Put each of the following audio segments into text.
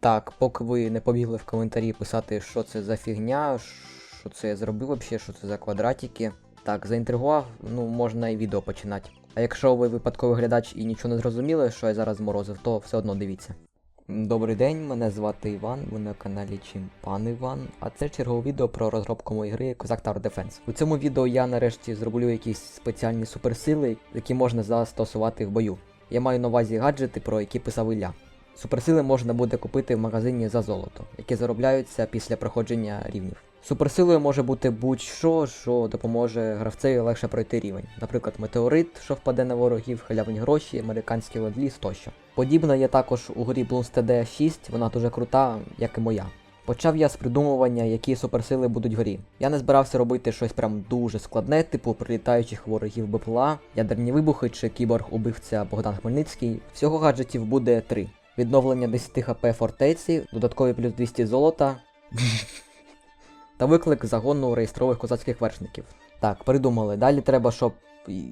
Так, поки ви не побігли в коментарі писати, що це за фігня, що це я зробив вообще, що це за квадратики. Так, заінтригував, ну можна і відео починати. А якщо ви випадковий глядач і нічого не зрозуміли, що я зараз зморозив, то все одно дивіться. Добрий день, мене звати Іван, ви на каналі Чим Пан Іван, а це чергове відео про розробку моєї гри Козак Tower Defense. У цьому відео я нарешті зроблю якісь спеціальні суперсили, які можна застосувати в бою. Я маю на увазі гаджети, про які писав Ілля. Суперсили можна буде купити в магазині за золото, які заробляються після проходження рівнів. Суперсилою може бути будь-що, що допоможе гравцеві легше пройти рівень, наприклад, метеорит, що впаде на ворогів, халявні гроші, американський ладліс тощо. Подібна є також у грі Bloons TD 6, вона дуже крута, як і моя. Почав я з придумування, які суперсили будуть в грі. Я не збирався робити щось прям дуже складне, типу прилітаючих ворогів БПЛА, ядерні вибухи чи кіборг-убивця Богдан Хмельницький. Всього гаджетів буде 3. Відновлення 10 хп фортеці, додаткові плюс 200 золота та виклик загону реєстрових козацьких вершників. Так, придумали. Далі треба, щоб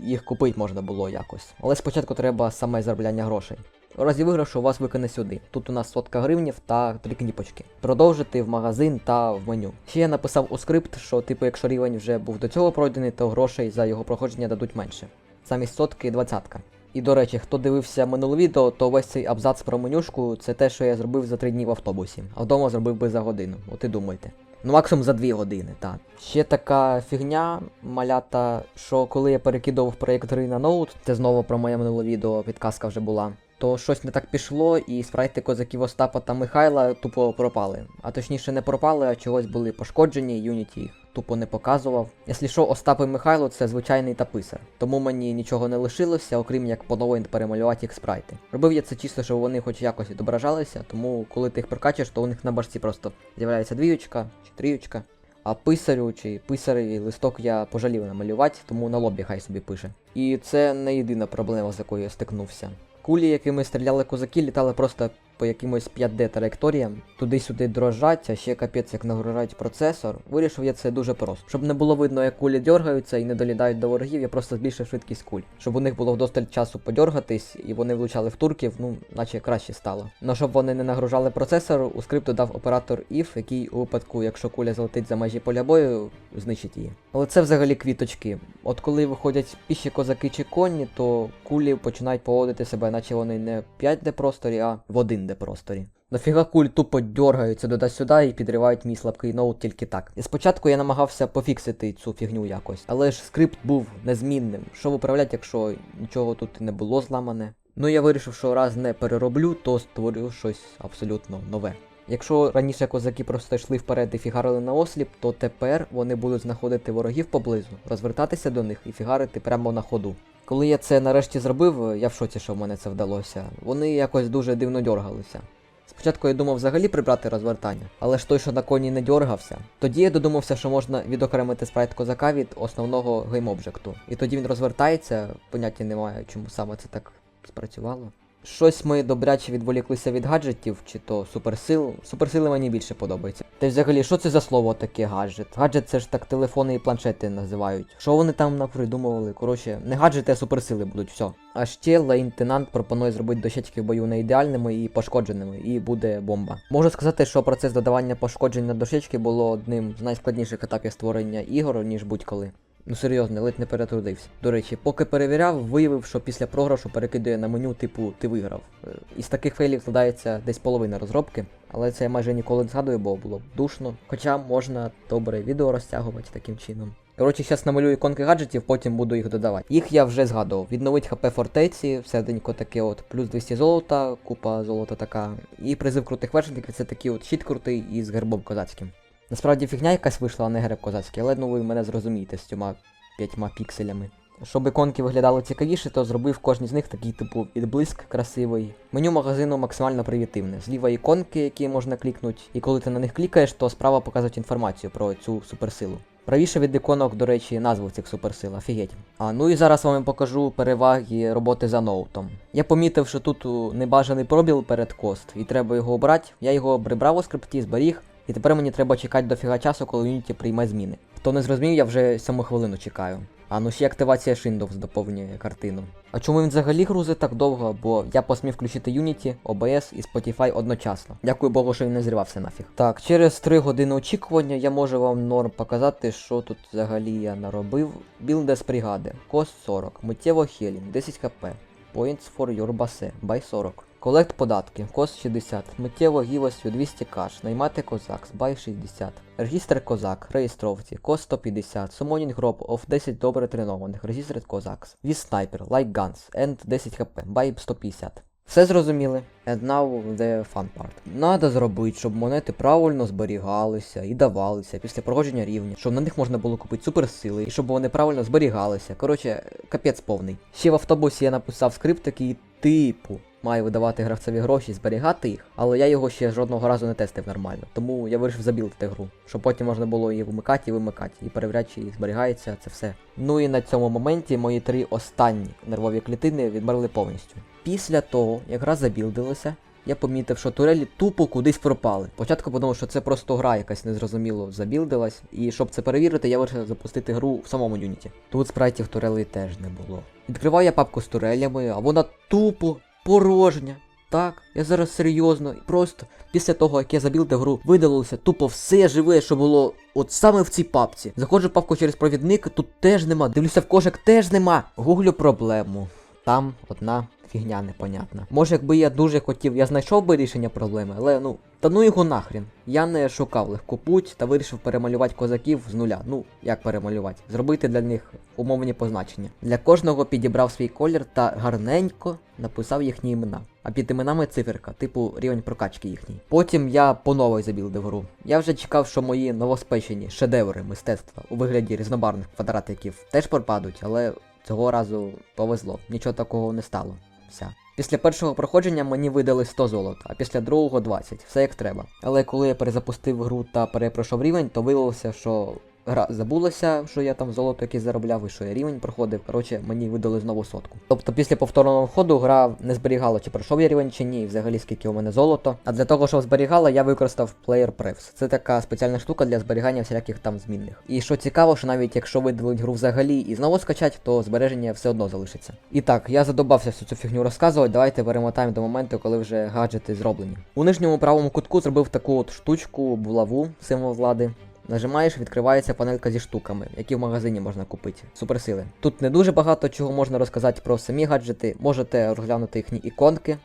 їх купити можна було якось. Але спочатку треба саме заробляння грошей. У разі виграшу вас викине сюди. Тут у нас сотка гривнів та три кніпочки. Продовжити в магазин та в меню. Ще я написав у скрипт, що типу, якщо рівень вже був до цього пройдений, то грошей за його проходження дадуть менше. Замість сотки двадцятка. І до речі, хто дивився минуле відео, то весь цей абзац про менюшку це те, що я зробив за три дні в автобусі, а вдома зробив би за годину. От і думайте. Ну, максимум за 2 години, так. Ще така фігня, малята, що коли я перекидував проєктори на ноут, це знову про моє минуле відео, підказка вже була. То щось не так пішло, і спрайти козаків Остапа та Михайла тупо пропали. А точніше не пропали, а чогось були пошкоджені, Юніті їх тупо не показував. Якщо що, Остап і Михайло це звичайний таписар, тому мені нічого не лишилося, окрім як по-новому перемалювати їх спрайти. Робив я це чисто, щоб вони хоч якось відображалися, тому коли ти їх прокачуєш, то у них на башці просто з'являється двіючка чи тріючка. А писарю чи писареві листок я пожалів намалювати, тому на лобі хай собі пише. І це не єдина проблема, з якою я стикнувся. Кулі, якими стріляли козаки, літали просто по якимось 5D траєкторіям, туди-сюди дрожать, а ще капець як нагружають процесор. Вирішив я це дуже просто. Щоб не було видно, як кулі дергаються і не долітають до ворогів, я просто збільшив швидкість куль. Щоб у них було вдосталь часу подергатись, і вони влучали в турків, ну, наче краще стало. Но щоб вони не нагружали процесор, у скрипту дав оператор if, який у випадку, якщо куля залетить за межі поля бою, знищить її. Але це взагалі квіточки. От коли виходять піші козаки чи коні, то кулі починають поводити себе, наче вони не в 5D просторі, а в 1D просторі. Нафіга куль тупо дергаються туди-сюди і підривають мій слабкий ноут тільки так. І спочатку я намагався пофіксити цю фігню якось, але ж скрипт був незмінним. Що виправляти, якщо нічого тут не було зламане? Ну я вирішив, що раз не перероблю, то створю щось абсолютно нове. Якщо раніше козаки просто йшли вперед і фігарили на осліп, то тепер вони будуть знаходити ворогів поблизу, розвертатися до них і фігарити прямо на ходу. Коли я це нарешті зробив, я в шоці, що в мене це вдалося. Вони якось дуже дивно дергалися. Спочатку я думав взагалі прибрати розвертання, але ж той, що на коні не дергався. Тоді я додумався, що можна відокремити спрайт козака від основного гейм-обжекту. І тоді він розвертається, поняття немає, чому саме це так спрацювало. Щось ми добряче відволіклися від гаджетів, чи то суперсил. Суперсили мені більше подобаються. Та й взагалі, що це за слово таке гаджет? Гаджет це ж так телефони і планшети називають. Що вони там напридумували? Коротше, не гаджети, а суперсили будуть, все. А ще лейтенант пропонує зробити дощечки в бою не ідеальними і пошкодженими, і буде бомба. Можу сказати, що процес додавання пошкоджень на дощечки було одним з найскладніших етапів створення ігор, ніж будь-коли. Ну серйозно, ледь не перетрудився. До речі, поки перевіряв, виявив, що після програшу перекидує на меню типу ти виграв. Е, Із таких фейлів складається десь половина розробки, але це я майже ніколи не згадую, бо було б душно. Хоча можна добре відео розтягувати таким чином. Коротше, зараз намалюю іконки гаджетів, потім буду їх додавати. Їх я вже згадував. Відновить хп фортеці, всерединько таке от плюс 200 золота, купа золота така. І призив крутих вершників це такий от щит крутий із гербом козацьким. Насправді фігня якась вийшла, а не греб козацький, але ну ви мене зрозумієте з цьома п'ятьма пікселями. Щоб іконки виглядали цікавіше, то зробив кожній з них такий типу відблиск красивий. Меню магазину максимально привітивне. Зліва іконки, які можна клікнути, і коли ти на них клікаєш, то справа показують інформацію про цю суперсилу. Правіше від іконок, до речі, назву цих суперсил, офігеть. А ну і зараз вам покажу переваги роботи за ноутом. Я помітив, що тут небажаний пробіл перед кост, і треба його обрати. Я його прибрав у скрипті, зберіг, і тепер мені треба чекати дофіга часу, коли Unity прийме зміни. Хто не зрозумів, я вже 7 хвилину чекаю. А ну ще активація Windows доповнює картину. А чому він взагалі грузить так довго? Бо я посмів включити Unity, OBS і Spotify одночасно. Дякую Богу, що він не зривався нафіг. Так, через 3 години очікування я можу вам норм показати, що тут взагалі я наробив. Білдес бригади, кост 40, миттєво хілінг, 10 хп, points for your base, бай 40. Колект податки, кост 60, миттєво гівосю 200 каш, наймати козак, бай 60. Регістр козак, реєстровці, кост 150, сумонінг гроб оф 10 добре тренованих, регістр козакс. Віз снайпер, лайк ганс, енд 10 хп, бай 150. Все зрозуміли? And now the fun part. Надо зробити, щоб монети правильно зберігалися і давалися після проходження рівня, щоб на них можна було купити суперсили, і щоб вони правильно зберігалися. Коротше, капець повний. Ще в автобусі я написав скрипт такий типу. Має видавати гравцеві гроші, зберігати їх, але я його ще жодного разу не тестив нормально. Тому я вирішив забілити гру, щоб потім можна було її вмикати і вимикати, і перевіряти, чи зберігається це все. Ну і на цьому моменті мої три останні нервові клітини відмерли повністю. Після того, як гра забілдилася, я помітив, що турелі тупо кудись пропали. Спочатку подумав, що це просто гра якась незрозуміло забілдилась, і щоб це перевірити, я вирішив запустити гру в самому Юніті. Тут спрайтів турелей теж не було. Відкриваю я папку з турелями, а вона тупо порожня. Так, я зараз серйозно, і просто після того, як я забілдив гру, видалилося тупо все живе, що було от саме в цій папці. Заходжу папку через провідник, тут теж нема. Дивлюся в кошик, теж нема. Гуглю проблему. Там одна фігня непонятна. Може, якби я дуже хотів, я знайшов би рішення проблеми, але ну, та ну його нахрін. Я не шукав легку путь та вирішив перемалювати козаків з нуля. Ну, як перемалювати? Зробити для них умовні позначення. Для кожного підібрав свій колір та гарненько написав їхні імена. А під іменами циферка, типу рівень прокачки їхній. Потім я по новій забілдив гру. Я вже чекав, що мої новоспечені шедеври мистецтва у вигляді різнобарних квадратиків теж пропадуть, але цього разу повезло. Нічого такого не стало. Вся. Після першого проходження мені видали 100 золота, а після другого 20, все як треба. Але коли я перезапустив гру та перепройшов рівень, то виявилося, що гра забулася, що я там золото якесь заробляв і що я рівень проходив. Коротше, мені видали знову сотку. Тобто після повторного входу гра не зберігала, чи пройшов я рівень, чи ні, і взагалі скільки у мене золото. А для того, щоб зберігала, я використав Player Prefs. Це така спеціальна штука для зберігання всіляких там змінних. І що цікаво, що навіть якщо видалить гру взагалі і знову скачать, то збереження все одно залишиться. І так, я задобався всю цю фігню розказувати. Давайте перемотаємо до моменту, коли вже гаджети зроблені. У нижньому правому кутку зробив таку от штучку, булаву, символ влади. Нажимаєш, відкривається панелька зі штуками, які в магазині можна купити. Суперсили. Тут не дуже багато чого можна розказати про самі гаджети, можете розглянути їхні іконки.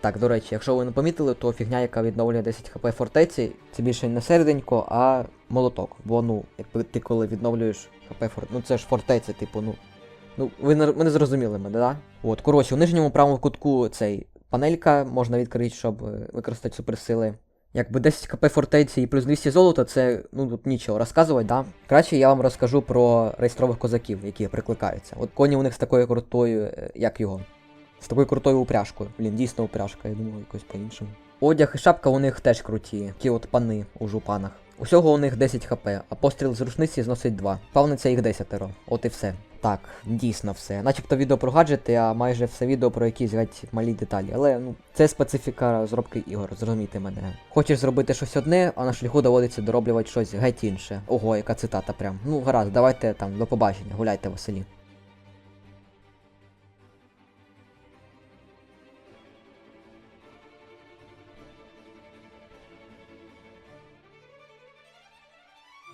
Так, до речі, якщо ви не помітили, то фігня, яка відновлює 10 хп фортеці, це більше не середенько, а молоток. Бо ну, якби ти коли відновлюєш хп фортеці, ну це ж фортеця, типу, ну. Ну, ви не, ви не зрозуміли мене, да? От, коротше, у нижньому правому кутку цей панелька можна відкрити, щоб е, використати суперсили. Якби 10 кп фортеці і плюс 200 золота, це ну тут нічого розказувати, да? Краще я вам розкажу про реєстрових козаків, які прикликаються. От коні у них з такою крутою, е, як його? З такою крутою упряжкою. Блін, дійсно упряжка, я думаю, якось по-іншому. Одяг і шапка у них теж круті, такі от пани у жупанах. Усього у них 10 хп, а постріл з рушниці зносить 2. Певне, це їх десятеро. От і все. Так, дійсно все. Начебто відео про гаджети, а майже все відео про якісь геть малі деталі. Але ну, це специфіка розробки ігор, зрозумійте мене. Хочеш зробити щось одне, а на шляху доводиться дороблювати щось геть інше. Ого, яка цитата прям. Ну гаразд, давайте там до побачення, гуляйте Василі.